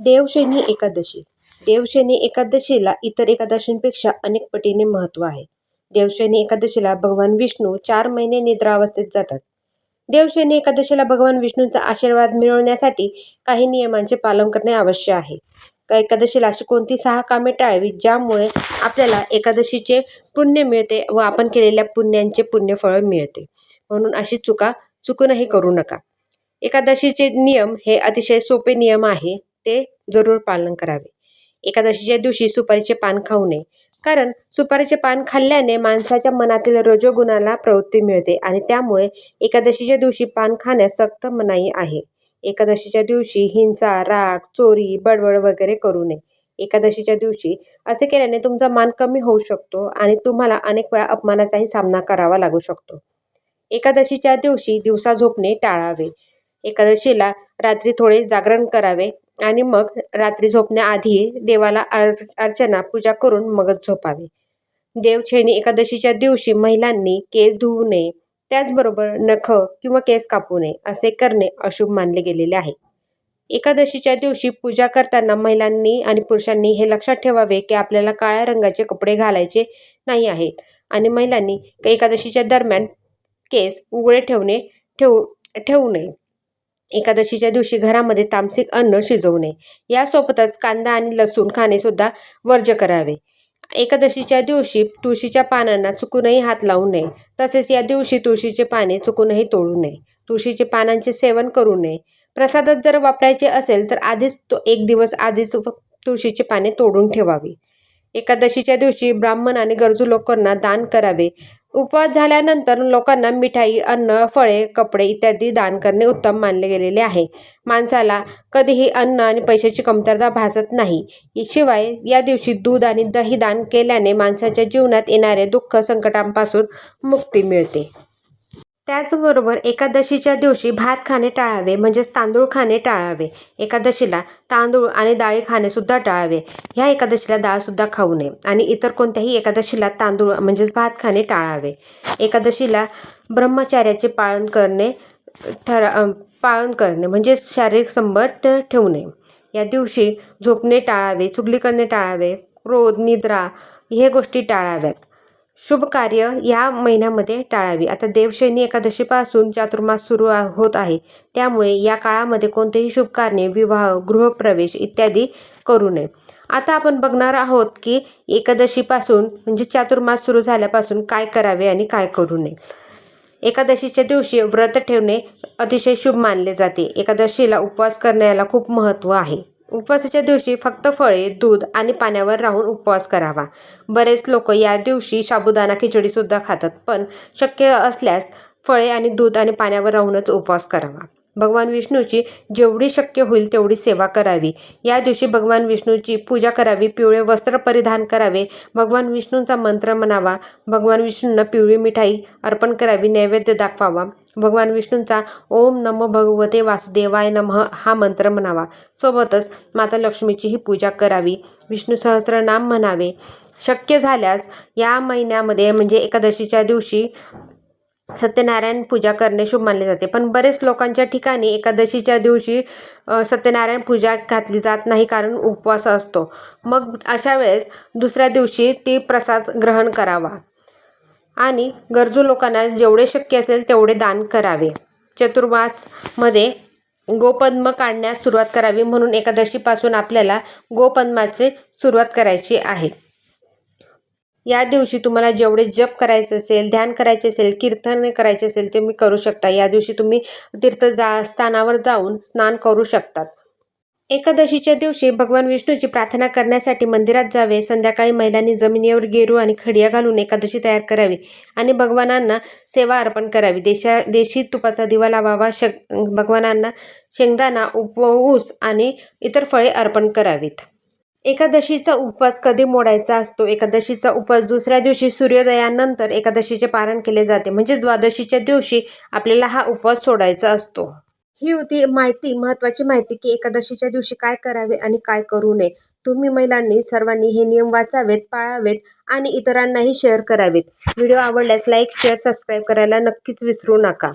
देवशनी एकादशी देवशनी एकादशीला इतर एकादशींपेक्षा अनेक पटीने महत्त्व आहे. देवशनी एकादशीला भगवान विष्णू चार महिने निद्रावस्थेत जातात. देवशनी एकादशीला भगवान विष्णूंचा आशीर्वाद मिळवण्यासाठी काही नियमांचे पालन करणे आवश्यक आहे. एकादशीला अशी कोणती सहा कामे टाळावीत ज्यामुळे आपल्याला एकादशीचे पुण्य मिळते व आपण केलेल्या पुण्यांचे पुण्यफळ मिळते. म्हणून अशी चुका चुकूनही करू नका. एकादशीचे नियम हे अतिशय सोपे नियम आहे ते जरूर पालन करावे. एकादशीच्या दिवशी सुपारीचे पान खाऊ नये. कारण सुपारीचे पान खाल्ल्याने माणसाच्या मनातील रजोगुणाला प्रवृत्ती मिळते आणि त्यामुळे एकादशीच्या दिवशी पान खाण्यास सक्त मनाई आहे. एकादशीच्या दिवशी हिंसा, राग, चोरी, बडबड वगैरे करू नये. एकादशीच्या दिवशी असे केल्याने तुमचा मान कमी होऊ शकतो आणि तुम्हाला अनेक वेळा अपमानाचाही सामना करावा लागू शकतो. एकादशीच्या दिवशी दिवसा झोपणे टाळावे. एकादशीला रात्री थोडे जागरण करावे आणि मग रात्री झोपण्याआधी देवाला अर्चना, पूजा करून मगच झोपावे. देवछेनी एकादशीच्या दिवशी महिलांनी केस धुवू नये. त्याचबरोबर नख किंवा केस कापू नये. असे करणे अशुभ मानले गेलेले आहे. एकादशीच्या दिवशी पूजा करताना महिलांनी आणि पुरुषांनी हे लक्षात ठेवावे की आपल्याला काळ्या रंगाचे कपडे घालायचे नाही आहेत आणि महिलांनी एकादशीच्या दरम्यान केस उघडे ठेवणे ठेवू ठेवू नये. एकादशीच्या दिवशी घरामध्ये तामसिक अन्न शिजवू नये. यासोबतच कांदा आणि लसूण खाणे सुद्धा वर्ज्य करावे. एकादशीच्या दिवशी तुळशीच्या पानांना चुकूनही हात लावू नये. तसेच या दिवशी तुळशीचे पाने चुकूनही तोडू नये. तुळशीचे पानांचे सेवन करू नये. प्रसादात जर वापरायचे असेल तर आधीच तो एक दिवस आधीच तुळशीची पाने तोडून ठेवावी. एकादशीच्या दिवशी ब्राह्मण आणि गरजू लोकांना दान करावे. उपवास झाल्यानंतर लोकांना मिठाई, अन्न, फळे, कपडे इत्यादी दान करणे उत्तम मानले गेलेले आहे. माणसाला कधीही अन्न आणि पैशाची कमतरता भासत नाही. शिवाय या दिवशी दूध आणि दही दान केल्याने माणसाच्या जीवनात येणाऱ्या दुःख, संकटांपासून मुक्ती मिळते. त्याचबरोबर एकादशीच्या दिवशी भात खाणे टाळावे म्हणजेच तांदूळ खाणे टाळावे. एकादशीला तांदूळ आणि डाळी खाणेसुद्धा टाळावे. ह्या एकादशीला डाळसुद्धा खाऊ नये आणि इतर कोणत्याही एकादशीला तांदूळ म्हणजेच भात खाणे टाळावे. एकादशीला ब्रह्मचार्याचे पालन करणे ठरा पालन करणे म्हणजेच शारीरिक संबंध ठेवू नये. या दिवशी झोपणे टाळावे, चुगली करणे टाळावे, क्रोध, निद्रा हे गोष्टी टाळाव्यात. शुभ कार्य या महिन्यामध्ये टाळावी. आता देवशैनी एकादशीपासून चातुर्मास सुरू होत आहे त्यामुळे या काळामध्ये कोणतेही शुभ कार्य, विवाह, गृहप्रवेश इत्यादी करू नये. आता आपण बघणार आहोत की एकादशीपासून म्हणजे चातुर्मास सुरू झाल्यापासून काय करावे आणि काय करू नये. एकादशीच्या दिवशी व्रत ठेवणे अतिशय शुभ मानले जाते. एकादशीला उपवास करण्याला खूप महत्त्व आहे. उपवासाच्या दिवशी फक्त फळे, दूध आणि पाण्यावर राहून उपवास करावा. बरेच लोक या दिवशी साबुदाणा खिचडीसुद्धा खातात पण शक्य असल्यास फळे आणि दूध आणि पाण्यावर राहूनच उपवास करावा. भगवान विष्णूची जेवढी शक्य होईल तेवढी सेवा करावी. या दिवशी भगवान विष्णूची पूजा करावी. पिवळे वस्त्र परिधान करावे. भगवान विष्णूंचा मंत्र म्हणावा. भगवान विष्णूंना पिवळी मिठाई अर्पण करावी. नैवेद्य दाखवावा. भगवान विष्णूंचा ओम नमो भगवते वासुदेवाय नमः हा मंत्र म्हणावा. सोबतच माता लक्ष्मीचीही पूजा करावी. विष्णू सहस्रनाम म्हणावे. शक्य झाल्यास या महिन्यामध्ये म्हणजे एकादशीच्या दिवशी सत्यनारायण पूजा करणे शुभ मानले जाते. पण बरेच लोकांच्या ठिकाणी एकादशीच्या दिवशी सत्यनारायण पूजा घातली जात नाही कारण उपवास असतो. मग अशा वेळेस दुसऱ्या दिवशी ती प्रसाद ग्रहण करावा आणि गरजू लोकांना जेवढे शक्य असेल तेवढे दान करावे. चतुर्मासमध्ये गोपद्म काढण्यास सुरुवात करावी म्हणून एकादशीपासून आपल्याला गोपद्माचे सुरुवात करायची आहे. या दिवशी तुम्हाला जेवढे जप करायचे असेल, ध्यान करायचे असेल, कीर्तन करायचे असेल ते तुम्ही करू शकता. या दिवशी तुम्ही तीर्थ जा स्थानावर जाऊन स्नान करू शकतात. एकादशीच्या दिवशी भगवान विष्णूची प्रार्थना करण्यासाठी मंदिरात जावे. संध्याकाळी महिलांनी जमिनीवर गेरू आणि खडिया घालून एकादशी तयार करावी आणि भगवानांना सेवा अर्पण करावी. देशा देशी तुपाचा दिवा लावावा. भगवानांना शेंगदाणा, ऊस आणि इतर फळे अर्पण करावीत. एकादशीचा उपवास कधी मोडायचा असतो? एकादशीचा उपवास दुसऱ्या दिवशी सूर्योदयानंतर एकादशीचे पारण केले जाते. म्हणजे द्वादशीच्या दिवशी आपल्याला हा उपवास सोडायचा असतो. ही होती माहिती महत्त्वाची माहिती की एकादशीच्या दिवशी काय करावे आणि काय करू नये. तुम्ही महिलांनी सर्वांनी हे नियम वाचावेत, पाळावेत आणि इतरांनाही शेअर करावेत. व्हिडिओ आवडल्यास लाईक, शेअर, सबस्क्राईब करायला नक्कीच विसरू नका.